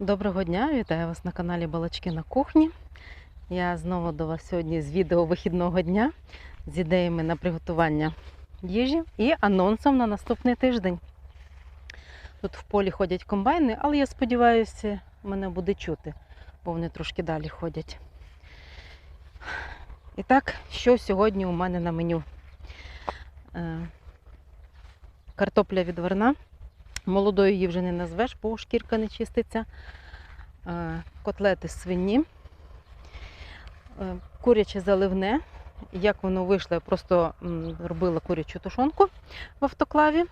Доброго дня, вітаю вас на каналі Балачки на кухні. Я знову до вас сьогодні з відео вихідного дня з ідеями на приготування їжі і анонсом на наступний тиждень. Тут в полі ходять комбайни, але я сподіваюся, мене буде чути, бо вони трошки далі ходять. І так, що сьогодні у мене на меню? Е, Картопля відварна. Молодою її вже не назвеш, бо шкірка не чиститься. Е, Котлети свині, Е, куряче заливне. Як воно вийшло, я просто робила курячу тушонку в автоклаві.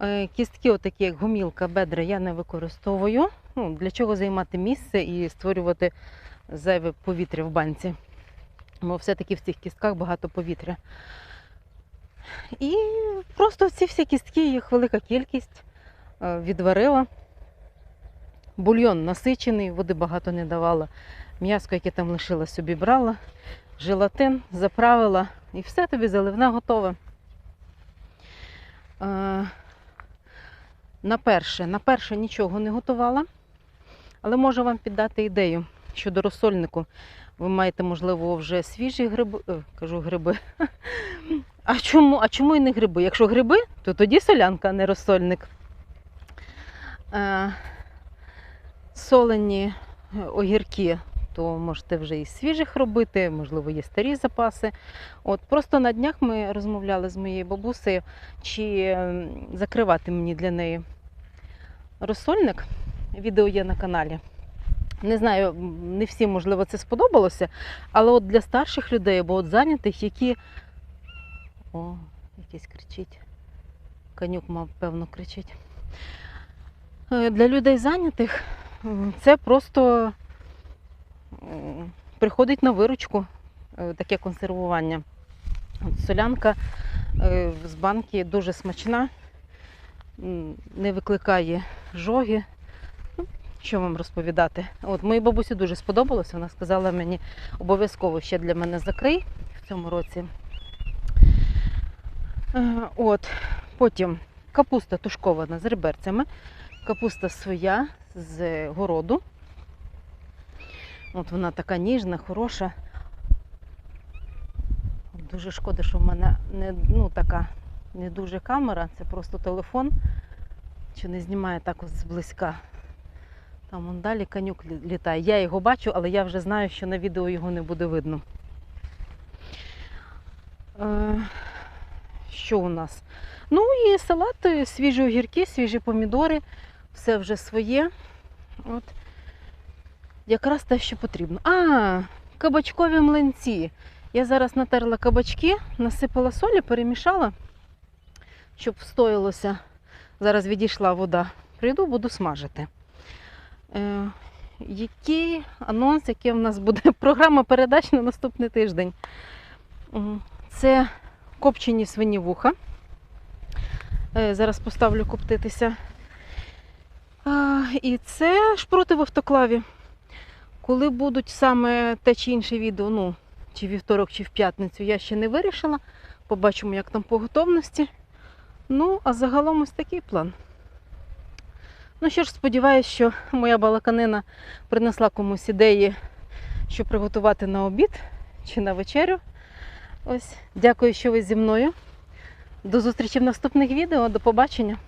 Е, Кістки, отакі як гумілка, бедра, я не використовую. Ну, для чого займати місце і створювати зайве повітря в банці. Бо все-таки в цих кістках багато повітря. І просто ці всі кістки, їх велика кількість відварила. Бульйон насичений, води багато не давала. М'яско, яке там лишилось, собі брала, желатин заправила і все тобі заливне готове. Е, На перше, на перше нічого не готувала, але можу вам піддати ідею щодо розсольнику. Ви маєте, можливо, вже свіжі гриби, е, кажу гриби. А чому, а чому і не гриби? Якщо гриби, то тоді солянка, а не розсольник. Е, солені е, огірки, то можете вже і свіжих робити, можливо, є старі запаси. От просто на днях ми розмовляли з моєю бабусею, чи ем, закривати мені для неї розсольник. Відео є на каналі. Не знаю, не всім, можливо, це сподобалося, але от для старших людей або от зайнятих, які. О, якийсь кричить. Канюк, мав, певно, кричить. Е, Для людей зайнятих це просто приходить на виручку е, таке консервування. Солянка е, з банки дуже смачна, не викликає жоги. Ну, Що вам розповідати? От моїй бабусі дуже сподобалося. Вона сказала мені обов'язково ще для мене закрий в цьому році. От, потім капуста тушкована з реберцями, капуста своя з городу. От вона така ніжна, хороша. Дуже шкода, що в мене не, ну, така не дуже камера, це просто телефон, що не знімає так ось зблизька. Там вон далі канюк літає. Я його бачу, але я вже знаю, що на відео його не буде видно. Е, що у нас? Ну і салат, свіжі огірки, свіжі помідори, все вже своє. От. Якраз те, що потрібно. А, кабачкові млинці. Я зараз натерла кабачки, насипала солі, перемішала, щоб встоялося. Зараз відійшла вода. Прийду, буду смажити. Е, який анонс, який в нас буде програма передач на наступний тиждень? Це копчені свині вуха. Е, Зараз поставлю коптитися. І це шпроти в автоклаві. Коли будуть саме те чи інше відео, ну, чи вівторок, чи в п'ятницю, я ще не вирішила. Побачимо, як там по готовності. Ну, а загалом ось такий план. Ну що ж, сподіваюся, що моя балаканина принесла комусь ідеї, що приготувати на обід чи на вечерю. Ось, дякую, що ви зі мною. До зустрічі в наступних відео. До побачення.